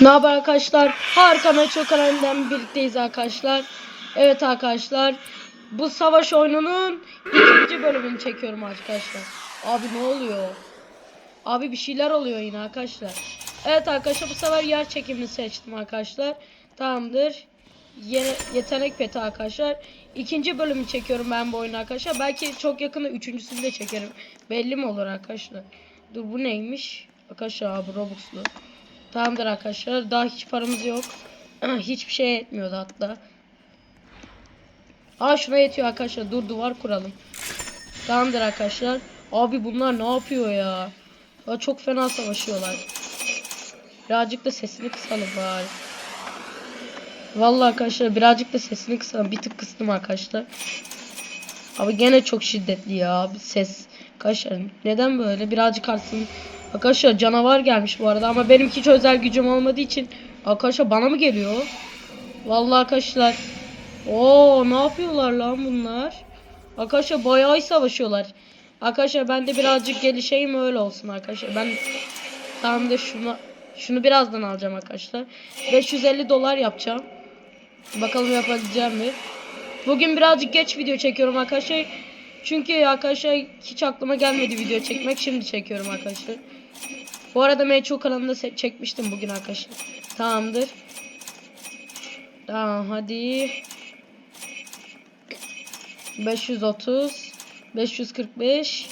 Ne haber arkadaşlar? Harika Metro kanalından birlikteyiz arkadaşlar. Evet arkadaşlar. Bu savaş oyununun ikinci bölümünü çekiyorum arkadaşlar. Abi ne oluyor? Abi bir şeyler oluyor yine arkadaşlar. Evet arkadaşlar bu sefer yer çekimini seçtim arkadaşlar. Tamamdır. Yine yetenek peti arkadaşlar. İkinci bölümü çekiyorum ben bu oyunu arkadaşlar. Belki çok yakında üçüncüsünü de çekerim. Belli mi olur arkadaşlar? Dur bu neymiş? Arkadaşlar abi Robux'lu. Tamamdır arkadaşlar. Daha hiç paramız yok. Hiçbir şey yetmiyordu hatta. Aa şuna yetiyor arkadaşlar. Dur duvar kuralım. Tamamdır arkadaşlar. Abi bunlar ne yapıyor ya? Aa, çok fena savaşıyorlar. Birazcık da sesini kısalım bari. Vallahi arkadaşlar birazcık da sesini kısalım. Bir tık kıstım arkadaşlar. Abi gene çok şiddetli ya. Ses. Arkadaşlar neden böyle? Birazcık artsın. Arkadaşlar canavar gelmiş bu arada ama benim hiç özel gücüm olmadığı için arkadaşlar bana mı geliyor? Vallahi arkadaşlar. Oo ne yapıyorlar lan bunlar? Arkadaşlar bayağı savaşıyorlar. Arkadaşlar ben de birazcık gelişeyim öyle olsun arkadaşlar. Ben tamam da şunu şunu birazdan alacağım arkadaşlar. 550 dolar yapacağım. Bakalım yapabileceğim mi? Bugün birazcık geç video çekiyorum arkadaşlar. Çünkü arkadaşlar hiç aklıma gelmedi video çekmek. Şimdi çekiyorum arkadaşlar. Bu arada Metro kanalında çekmiştim bugün arkadaşlar. Tamamdır. Tamam hadi. 530 545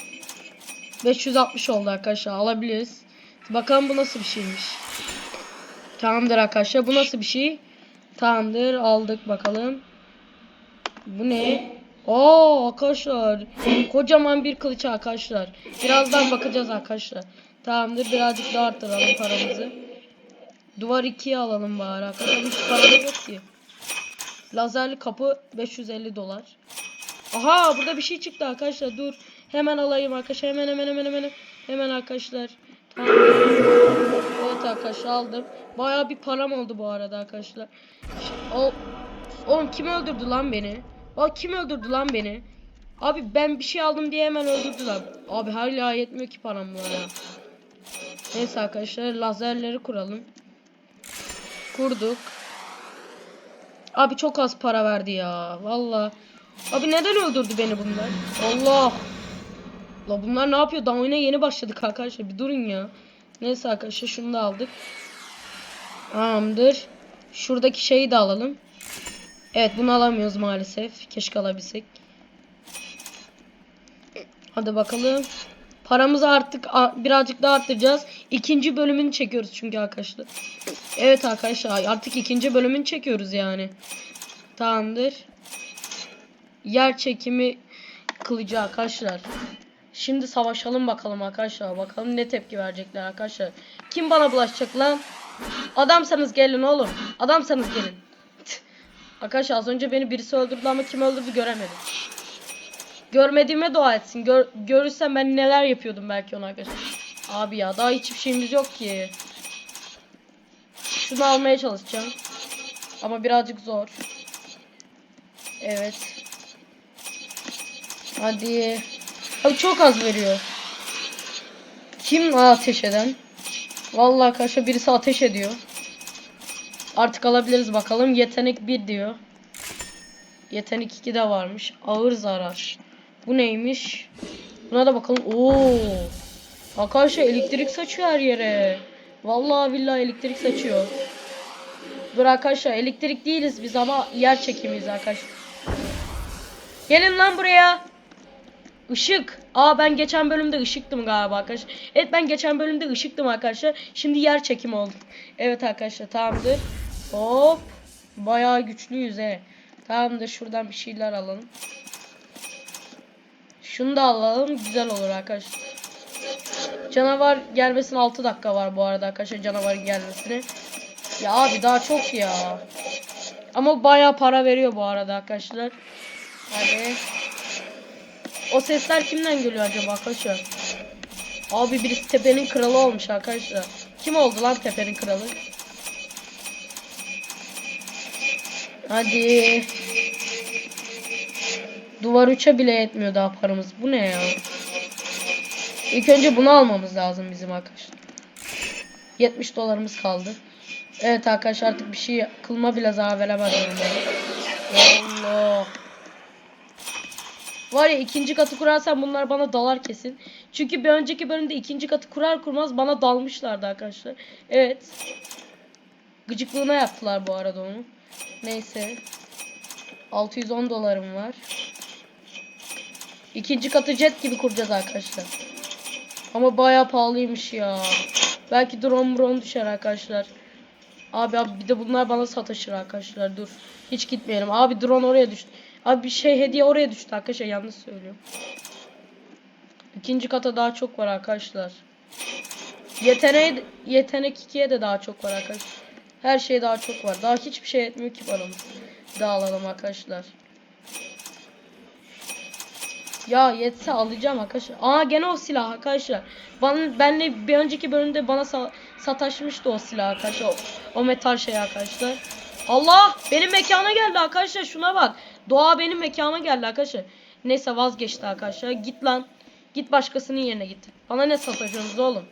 560 oldu arkadaşlar alabiliriz. Bakalım bu nasıl bir şeymiş. Tamamdır arkadaşlar bu nasıl bir şey? Tamamdır aldık bakalım. Bu ne? Oo arkadaşlar. Kocaman bir kılıç arkadaşlar. Birazdan bakacağız arkadaşlar. Tamamdır birazcık daha arttıralım paramızı. Duvar 2'ye alalım bari arkadaşlar. Hiç para yok ki. Lazerli kapı 550 dolar. Aha burada bir şey çıktı arkadaşlar. Dur. Hemen alayım arkadaşlar. Hemen hemen hemen hemen. Hemen arkadaşlar. Tamam. Evet arkadaşlar aldım. Baya bir param oldu bu arada arkadaşlar. O Oğlum kim öldürdü lan beni? Aa kim öldürdü lan beni? Abi ben bir şey aldım diye hemen öldürdüler. Abi hala yetmiyor ki param buna. Neyse arkadaşlar lazerleri kuralım. Kurduk. Abi çok az para verdi ya. Valla. Abi neden öldürdü beni bunlar? Allah. La bunlar ne yapıyor? Daha oyuna yeni başladık arkadaşlar. Bir durun ya. Neyse arkadaşlar şunu da aldık. Tamamdır. Şuradaki şeyi de alalım. Evet bunu alamıyoruz maalesef. Keşke alabilsek. Hadi bakalım. Paramızı artık birazcık daha arttıracağız. İkinci bölümünü çekiyoruz çünkü arkadaşlar. Evet arkadaşlar artık ikinci bölümünü çekiyoruz yani. Tamamdır. Yer çekimi kılıcı arkadaşlar. Şimdi savaşalım bakalım arkadaşlar. Bakalım ne tepki verecekler arkadaşlar. Kim bana bulaşacak lan? Adamsanız gelin oğlum. Adamsanız gelin. Arkadaşlar az önce beni birisi öldürdü ama kim öldürdü göremedim. Görmediğime dua etsin. Gör, görürsem ben neler yapıyordum belki ona arkadaşlar. Abi ya daha hiçbir şeyimiz yok ki. Şunu almaya çalışacağım. Ama birazcık zor. Evet. Hadi. Abi çok az veriyor. Kim ateş eden? Vallahi arkadaşlar birisi ateş ediyor. Artık alabiliriz bakalım. Yetenek 1 diyor. Yetenek 2 de varmış. Ağır zarar. Bu neymiş? Buna da bakalım. Oo. Arkadaşlar elektrik saçıyor her yere. Vallahi billahi elektrik saçıyor. Dur arkadaşlar elektrik değiliz biz ama yer çekimiyiz arkadaşlar. Gelin lan buraya. Işık. Aa ben geçen bölümde ışıktım galiba arkadaşlar. Evet ben geçen bölümde ışıktım arkadaşlar. Şimdi yer çekimi oldum. Evet arkadaşlar tamamdır. Hop. Bayağı güçlüyüz he. Tamamdır şuradan bir şeyler alalım. Şunu da alalım. Güzel olur arkadaşlar. Canavar gelmesine 6 dakika var bu arada arkadaşlar canavarın gelmesine. Ya abi daha çok ya. Ama bayağı para veriyor bu arada arkadaşlar. Hadi. O sesler kimden geliyor acaba arkadaşlar? Abi birisi tepenin kralı olmuş arkadaşlar. Kim oldu lan tepenin kralı? Hadi. Duvar 3'e bile yetmiyor daha paramız. Bu ne ya? İlk önce bunu almamız lazım bizim arkadaşlar. 70 dolarımız kaldı. Evet arkadaşlar artık bir şey kılma bile zarar onlara. Allah. Var ya ikinci katı kurarsam bunlar bana dalar kesin. Çünkü bir önceki bölümde ikinci katı kurar kurmaz bana dalmışlardı arkadaşlar. Evet. Gıcıklığına yaptılar bu arada onu. Neyse. 610 dolarım var. İkinci katı jet gibi kuracağız arkadaşlar. Ama bayağı pahalıymış ya. Belki drone drone düşer arkadaşlar. Abi abi bir de bunlar bana sataşır arkadaşlar. Dur. Hiç gitmeyelim. Abi drone oraya düştü. Abi bir şey hediye oraya düştü arkadaşlar. Yanlış söylüyorum. İkinci kata daha çok var arkadaşlar. Yeteneği, yetenek 2'ye de daha çok var arkadaşlar. Her şey daha çok var. Daha hiçbir şey etmiyor ki paramız. Dağılalım arkadaşlar. Ya yetse alacağım arkadaşlar. Aa gene o silah arkadaşlar. Bana benle bir önceki bölümde bana sa- sataşmıştı o silah arkadaşlar. O, o metal şey arkadaşlar. Allah benim mekana geldi arkadaşlar şuna bak. Doğa benim mekana geldi arkadaşlar. Neyse vazgeçti arkadaşlar. Git lan. Git başkasının yerine git. Bana ne sataşıyorsunuz oğlum?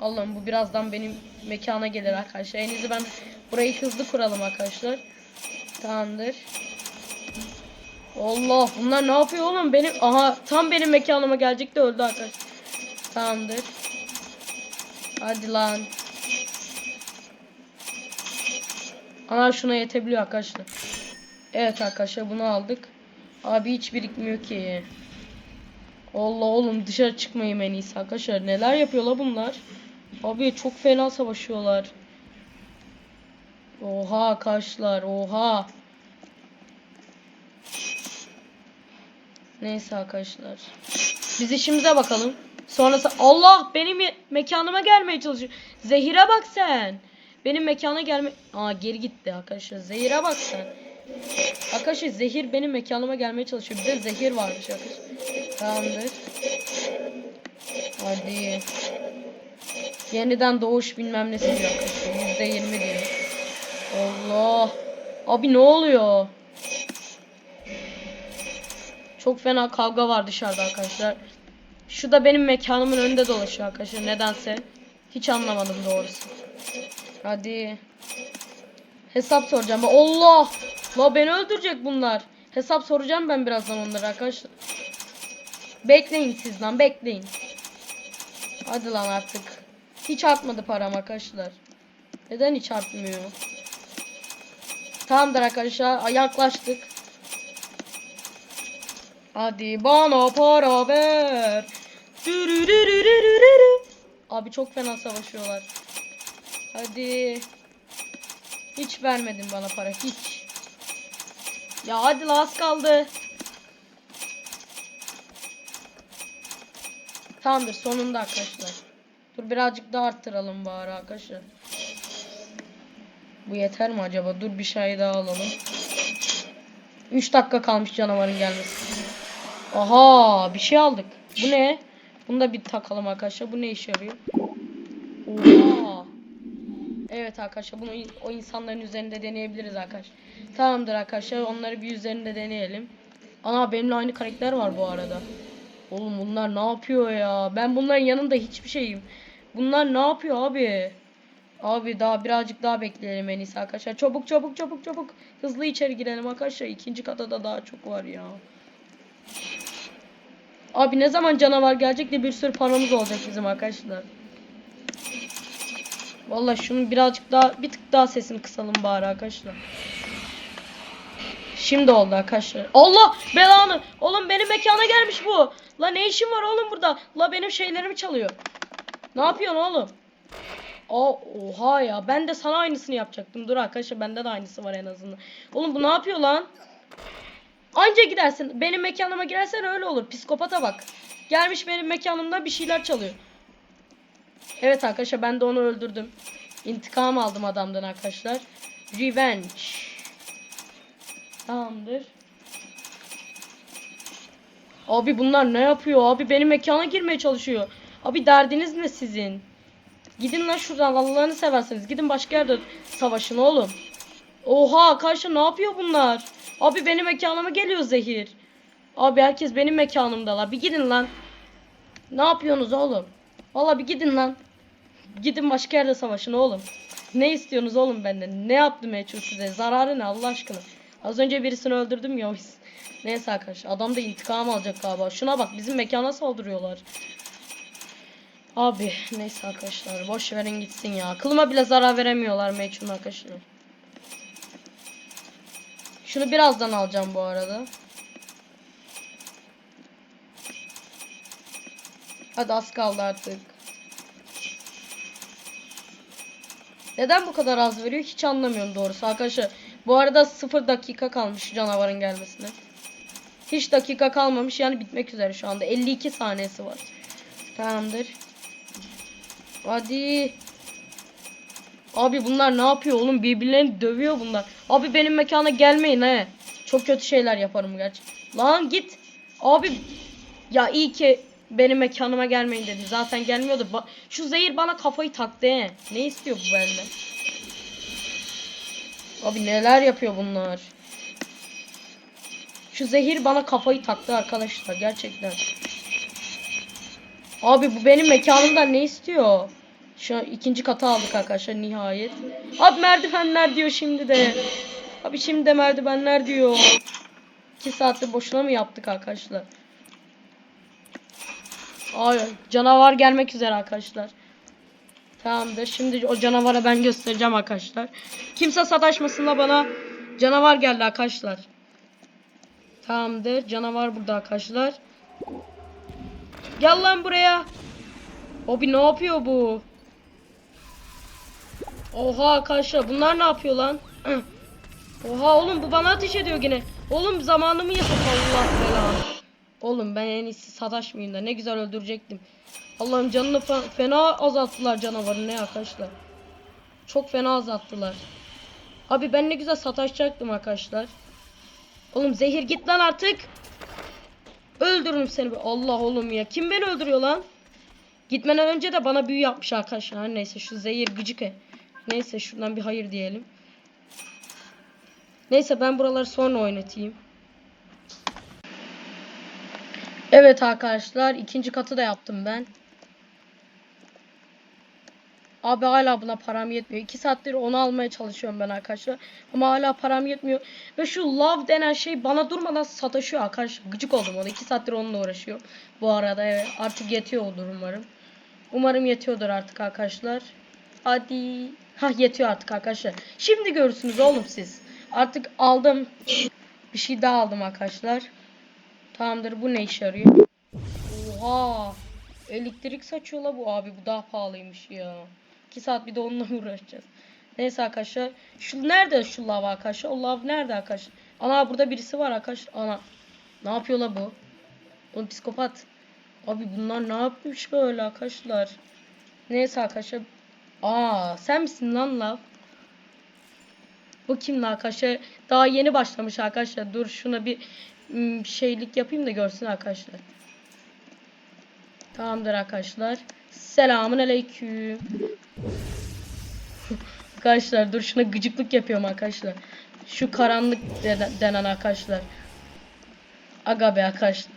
Allah'ım bu birazdan benim mekana gelir arkadaşlar. En ben burayı hızlı kuralım arkadaşlar. Tamamdır. Allah bunlar ne yapıyor oğlum? Benim aha tam benim mekanıma gelecekti öldü arkadaşlar. Tamamdır. Hadi lan. Ana şuna yetebiliyor arkadaşlar. Evet arkadaşlar bunu aldık. Abi hiç birikmiyor ki. Allah oğlum dışarı çıkmayayım en iyisi arkadaşlar. Neler yapıyorlar bunlar? Abi çok fena savaşıyorlar. Oha arkadaşlar oha. Neyse arkadaşlar. Biz işimize bakalım. Sonrası Allah benim mekanıma gelmeye çalışıyor. Zehire bak sen. Benim mekana gelme... Aa geri gitti arkadaşlar. Zehire bak sen. Arkadaşlar zehir benim mekanıma gelmeye çalışıyor. Bir de zehir varmış arkadaşlar. Tamamdır. Hadi. Yeniden doğuş bilmem nesi diyor arkadaşlar. Yüzde yirmi diyor. Allah. Abi ne oluyor? Çok fena kavga var dışarıda arkadaşlar. Şu da benim mekanımın önünde dolaşıyor arkadaşlar nedense. Hiç anlamadım doğrusu. Hadi. Hesap soracağım. Allah! La beni öldürecek bunlar. Hesap soracağım ben birazdan onlara arkadaşlar. Bekleyin siz lan bekleyin. Hadi lan artık. Hiç artmadı param arkadaşlar. Neden hiç artmıyor? Tamamdır arkadaşlar. Yaklaştık. Hadi bana para ver. Abi çok fena savaşıyorlar. Hadi. Hiç vermedin bana para hiç. Ya hadi az kaldı. Tamamdır sonunda arkadaşlar. Dur birazcık daha arttıralım bari arkadaşlar. Bu yeter mi acaba? Dur bir şey daha alalım. 3 dakika kalmış canavarın gelmesi. Aha bir şey aldık. Bu ne? Bunu da bir takalım arkadaşlar. Bu ne işe yarıyor? Oha. Evet arkadaşlar bunu o insanların üzerinde deneyebiliriz arkadaşlar. Tamamdır arkadaşlar onları bir üzerinde deneyelim. Ana benimle aynı karakter var bu arada. Oğlum bunlar ne yapıyor ya? Ben bunların yanında hiçbir şeyim. Bunlar ne yapıyor abi? Abi daha birazcık daha bekleyelim en iyisi arkadaşlar. Çabuk çabuk çabuk çabuk. Hızlı içeri girelim arkadaşlar. İkinci kata da daha çok var ya. Abi ne zaman canavar gelecek de bir sürü paramız olacak bizim arkadaşlar. Vallahi şunu birazcık daha bir tık daha sesini kısalım bari arkadaşlar. Şimdi oldu arkadaşlar. Allah belanı. Oğlum benim mekana gelmiş bu. La ne işin var oğlum burada? La benim şeylerimi çalıyor. Ne yapıyorsun oğlum? Aa, oha ya ben de sana aynısını yapacaktım. Dur arkadaşlar bende de aynısı var en azından. Oğlum bu ne yapıyor lan? Anca gidersin. Benim mekanıma girersen öyle olur. Psikopata bak. Gelmiş benim mekanımda bir şeyler çalıyor. Evet arkadaşlar ben de onu öldürdüm. İntikam aldım adamdan arkadaşlar. Revenge. Tamamdır. Abi bunlar ne yapıyor? Abi benim mekana girmeye çalışıyor. Abi derdiniz ne sizin? Gidin lan şuradan Allah'ını severseniz. Gidin başka yerde savaşın oğlum. Oha karşı ne yapıyor bunlar? Abi benim mekanıma geliyor zehir. Abi herkes benim mekanımdalar. Bir gidin lan. Ne yapıyorsunuz oğlum? Valla bir gidin lan. Gidin başka yerde savaşın oğlum. Ne istiyorsunuz oğlum benden? Ne yaptım Meçhul size? Zararı ne Allah aşkına? Az önce birisini öldürdüm ya. Neyse arkadaşlar. Adam da intikam alacak galiba. Şuna bak bizim mekana saldırıyorlar. Abi neyse arkadaşlar. Boş verin gitsin ya. Kılıma bile zarar veremiyorlar Meçhul arkadaşlar. Şunu birazdan alacağım bu arada. Hadi az kaldı artık. Neden bu kadar az veriyor hiç anlamıyorum doğrusu arkadaşlar. Bu arada 0 dakika kalmış canavarın gelmesine. Hiç dakika kalmamış yani bitmek üzere şu anda. 52 saniyesi var. Tamamdır. Hadi. Abi bunlar ne yapıyor oğlum? Birbirlerini dövüyor bunlar. Abi benim mekana gelmeyin he. Çok kötü şeyler yaparım gerçi. Lan git. Abi ya iyi ki benim mekanıma gelmeyin dedi. Zaten gelmiyordu. Ba- Şu zehir bana kafayı taktı he. Ne istiyor bu benden? Abi neler yapıyor bunlar? Şu zehir bana kafayı taktı arkadaşlar gerçekten. Abi bu benim mekanımdan ne istiyor? Şu an ikinci kata aldık arkadaşlar nihayet. Abi merdivenler diyor şimdi de. Abi şimdi de merdivenler diyor. 2 saattir boşuna mı yaptık arkadaşlar? Ay canavar gelmek üzere arkadaşlar. Tamamdır. Şimdi o canavara ben göstereceğim arkadaşlar. Kimse sataşmasın da bana canavar geldi arkadaşlar. Tamamdır. Canavar burada arkadaşlar. Gel lan buraya. Abi ne yapıyor bu? Oha arkadaşlar bunlar ne yapıyor lan? Oha oğlum bu bana ateş ediyor yine. Oğlum zamanımı yapıp Allah belanı. Oğlum ben en iyisi sataşmayayım da ne güzel öldürecektim. Allah'ım canını fe- fena azalttılar canavarı ne arkadaşlar. Çok fena azalttılar. Abi ben ne güzel sataşacaktım arkadaşlar. Oğlum zehir git lan artık. Öldürürüm seni. be. Allah oğlum ya. Kim beni öldürüyor lan? Gitmeden önce de bana büyü yapmış arkadaşlar. Neyse şu zehir gıcık. e. Neyse şuradan bir hayır diyelim. Neyse ben buraları sonra oynatayım. Evet arkadaşlar ikinci katı da yaptım ben. Abi hala buna param yetmiyor. 2 saattir onu almaya çalışıyorum ben arkadaşlar. Ama hala param yetmiyor. Ve şu love denen şey bana durmadan sataşıyor arkadaşlar. Gıcık oldum ona. 2 saattir onunla uğraşıyor. Bu arada evet artık yetiyordur umarım. Umarım yetiyordur artık arkadaşlar. Hadi. Ha yetiyor artık arkadaşlar. Şimdi görürsünüz oğlum siz. Artık aldım. Bir şey daha aldım arkadaşlar. Tamamdır bu ne işe yarıyor? Oha. Elektrik saçıyor la bu abi. Bu daha pahalıymış ya. 2 saat bir de onunla uğraşacağız. Neyse arkadaşlar. Şu nerede şu lav arkadaşlar? O lav nerede arkadaşlar? Ana burada birisi var arkadaşlar. Ana. Ne yapıyor la bu? Oğlum psikopat. Abi bunlar ne yapmış böyle arkadaşlar? Neyse arkadaşlar. Aa sen misin lan lav? Bu kim lan arkadaşlar? Daha yeni başlamış arkadaşlar. Dur şuna bir ım, şeylik yapayım da görsün arkadaşlar. Tamamdır arkadaşlar. Selamun aleyküm. arkadaşlar dur şuna gıcıklık yapıyorum arkadaşlar. Şu karanlık de- denen arkadaşlar. Aga be arkadaşlar.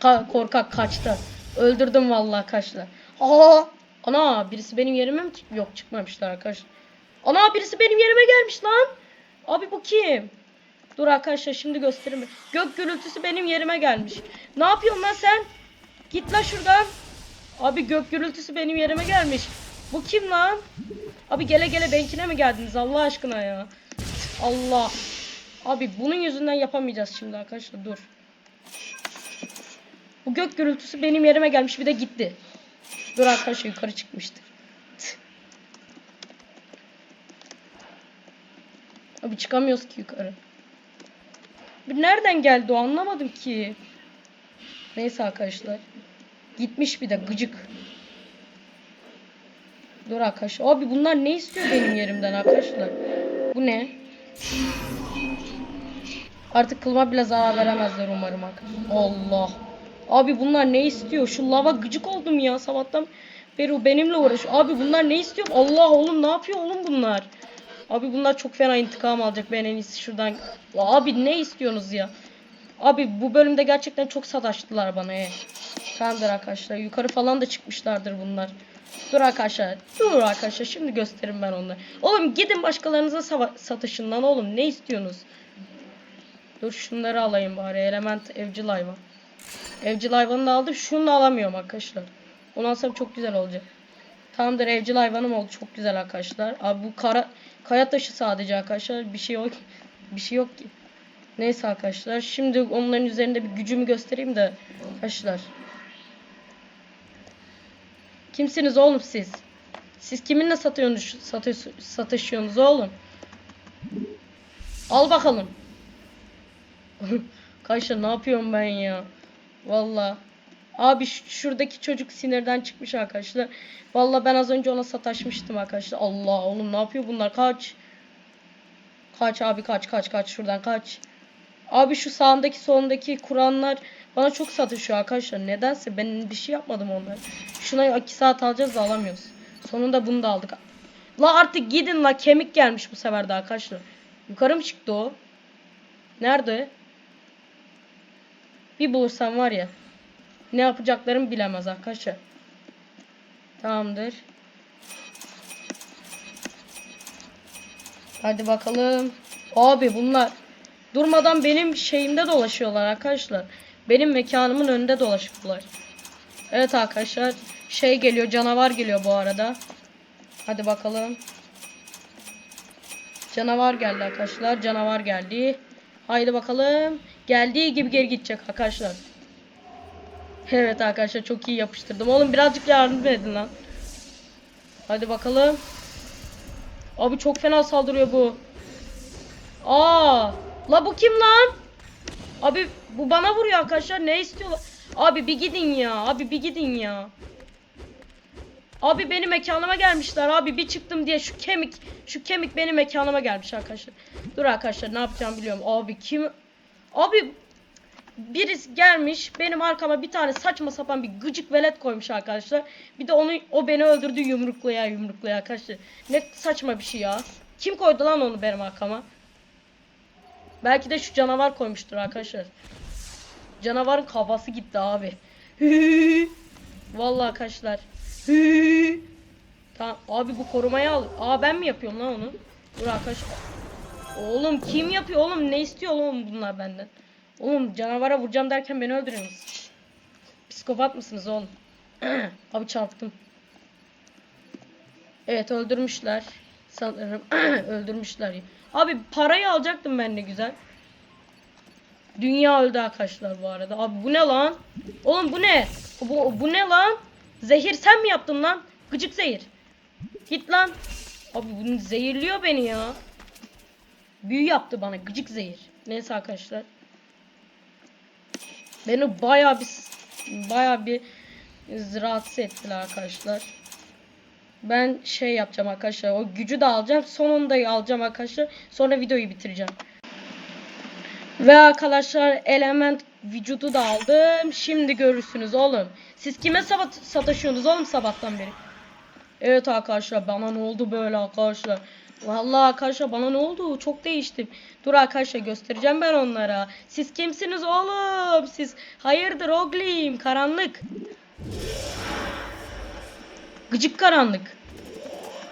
Ka- korkak kaçtı. Öldürdüm vallahi arkadaşlar. Aa! Ana birisi benim yerime mi Yok çıkmamışlar arkadaşlar. Ana birisi benim yerime gelmiş lan. Abi bu kim? Dur arkadaşlar şimdi göstereyim. Gök gürültüsü benim yerime gelmiş. Ne yapıyorsun lan sen? Git lan şuradan. Abi gök gürültüsü benim yerime gelmiş. Bu kim lan? Abi gele gele benkine mi geldiniz Allah aşkına ya? Allah. Abi bunun yüzünden yapamayacağız şimdi arkadaşlar dur. Bu gök gürültüsü benim yerime gelmiş bir de gitti. Dur arkadaşlar yukarı çıkmıştır. Abi çıkamıyoruz ki yukarı. Bir nereden geldi o anlamadım ki. Neyse arkadaşlar. Gitmiş bir de gıcık. Dur arkadaşlar. Abi bunlar ne istiyor benim yerimden arkadaşlar? Bu ne? Artık kılıma bile zarar veremezler umarım arkadaşlar. Allah. Abi bunlar ne istiyor? Şu lava gıcık oldum ya sabahtan beri benimle uğraşıyor. Abi bunlar ne istiyor? Allah oğlum ne yapıyor oğlum bunlar? Abi bunlar çok fena intikam alacak. Ben en iyisi şuradan. Abi ne istiyorsunuz ya? Abi bu bölümde gerçekten çok sataştılar bana. He. Tamamdır arkadaşlar. Yukarı falan da çıkmışlardır bunlar. Dur arkadaşlar. Dur arkadaşlar. Şimdi gösteririm ben onları. Oğlum gidin başkalarınıza sava- satışın lan oğlum. Ne istiyorsunuz? Dur şunları alayım bari. Element evcil hayvan. Evcil hayvanı da aldım. Şunu da alamıyorum arkadaşlar. Onu alsam çok güzel olacak. Tamamdır evcil hayvanım oldu. Çok güzel arkadaşlar. Abi bu kara kaya taşı sadece arkadaşlar. Bir şey yok. Bir şey yok ki. Neyse arkadaşlar. Şimdi onların üzerinde bir gücümü göstereyim de arkadaşlar. Kimsiniz oğlum siz? Siz kiminle satıyorsunuz, satış, satışıyorsunuz oğlum? Al bakalım. Arkadaşlar ne yapıyorum ben ya? Valla. Abi şuradaki çocuk sinirden çıkmış arkadaşlar. Valla ben az önce ona sataşmıştım arkadaşlar. Allah oğlum ne yapıyor bunlar? Kaç. Kaç abi kaç kaç kaç şuradan kaç. Abi şu sağındaki solundaki Kur'anlar bana çok satışıyor arkadaşlar. Nedense ben bir şey yapmadım onlara. Şuna 2 saat alacağız da alamıyoruz. Sonunda bunu da aldık. La artık gidin la kemik gelmiş bu sefer de arkadaşlar. Yukarı mı çıktı o? Nerede? Bir bulursam var ya. Ne yapacaklarımı bilemez arkadaşlar. Tamamdır. Hadi bakalım. Abi bunlar durmadan benim şeyimde dolaşıyorlar arkadaşlar. Benim mekanımın önünde dolaşıyorlar. Evet arkadaşlar. Şey geliyor canavar geliyor bu arada. Hadi bakalım. Canavar geldi arkadaşlar. Canavar geldi. Haydi bakalım. Geldiği gibi geri gidecek arkadaşlar. Evet arkadaşlar çok iyi yapıştırdım. Oğlum birazcık yardım edin lan. Hadi bakalım. Abi çok fena saldırıyor bu. Aa! La bu kim lan? Abi bu bana vuruyor arkadaşlar. Ne istiyorlar? Abi bir gidin ya. Abi bir gidin ya. Abi benim mekanıma gelmişler abi. Bir çıktım diye şu kemik şu kemik benim mekanıma gelmiş arkadaşlar. Dur arkadaşlar ne yapacağım biliyorum. Abi kim Abi birisi gelmiş benim arkama bir tane saçma sapan bir gıcık velet koymuş arkadaşlar. Bir de onu o beni öldürdü yumruklaya yumruklaya arkadaşlar. Ne saçma bir şey ya. Kim koydu lan onu benim arkama? Belki de şu canavar koymuştur arkadaşlar. Canavarın kafası gitti abi. Vallahi arkadaşlar. tamam abi bu korumayı al. Aa ben mi yapıyorum lan onu? Dur arkadaşlar. Oğlum kim yapıyor oğlum? Ne istiyor oğlum bunlar benden? Oğlum canavara vuracağım derken beni öldürüyorsunuz. Psikopat mısınız oğlum? abi çarptım. Evet öldürmüşler. Sanırım öldürmüşler. Abi parayı alacaktım ben ne güzel. Dünya öldü arkadaşlar bu arada. Abi bu ne lan? Oğlum bu ne? Bu, bu ne lan? Zehir sen mi yaptın lan? Gıcık zehir. Git lan. Abi bunu zehirliyor beni ya. Büyü yaptı bana gıcık zehir. Neyse arkadaşlar. Beni bayağı bir bayağı bir rahatsız ettiler arkadaşlar. Ben şey yapacağım arkadaşlar. O gücü de alacağım. Sonunda alacağım arkadaşlar. Sonra videoyu bitireceğim. Ve arkadaşlar element vücudu da aldım. Şimdi görürsünüz oğlum. Siz kime sabat sataşıyorsunuz oğlum sabahtan beri? Evet arkadaşlar bana ne oldu böyle arkadaşlar. Vallahi arkadaşlar bana ne oldu? Çok değiştim. Dur arkadaşlar göstereceğim ben onlara. Siz kimsiniz oğlum? Siz hayırdır oğlum? Karanlık. Gıcık karanlık.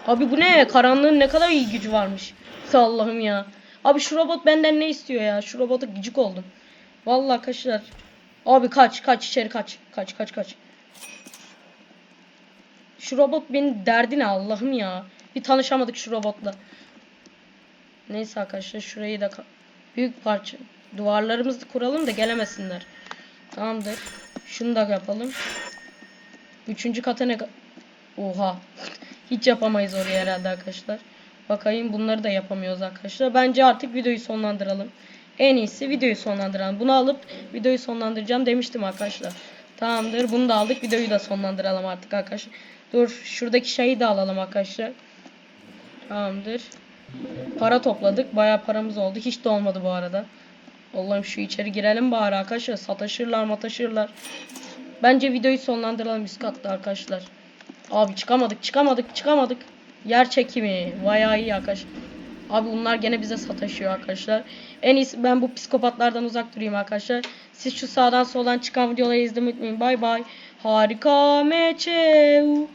Abi bu ne? Karanlığın ne kadar iyi gücü varmış. Allah'ım ya. Abi şu robot benden ne istiyor ya? Şu robota gıcık oldum. Vallahi arkadaşlar. Abi kaç kaç içeri kaç. Kaç kaç kaç. Şu robot benim derdi ne Allah'ım ya. Bir tanışamadık şu robotla. Neyse arkadaşlar şurayı da büyük parça duvarlarımızı kuralım da gelemesinler. Tamamdır. Şunu da yapalım. Üçüncü kata ne? Oha. Hiç yapamayız oraya herhalde arkadaşlar. Bakayım bunları da yapamıyoruz arkadaşlar. Bence artık videoyu sonlandıralım. En iyisi videoyu sonlandıralım. Bunu alıp videoyu sonlandıracağım demiştim arkadaşlar. Tamamdır. Bunu da aldık. Videoyu da sonlandıralım artık arkadaşlar. Dur. Şuradaki şeyi de alalım arkadaşlar. Tamamdır. Para topladık. Bayağı paramız oldu. Hiç de olmadı bu arada. Allah'ım şu içeri girelim bari arkadaşlar. Sataşırlar mataşırlar. Bence videoyu sonlandıralım üst katta arkadaşlar. Abi çıkamadık çıkamadık çıkamadık. Yer çekimi. Bayağı iyi arkadaşlar. Abi bunlar gene bize sataşıyor arkadaşlar. En iyisi ben bu psikopatlardan uzak durayım arkadaşlar. Siz şu sağdan soldan çıkan videoları izlemeyi unutmayın. Bay bay. Harika meçeu.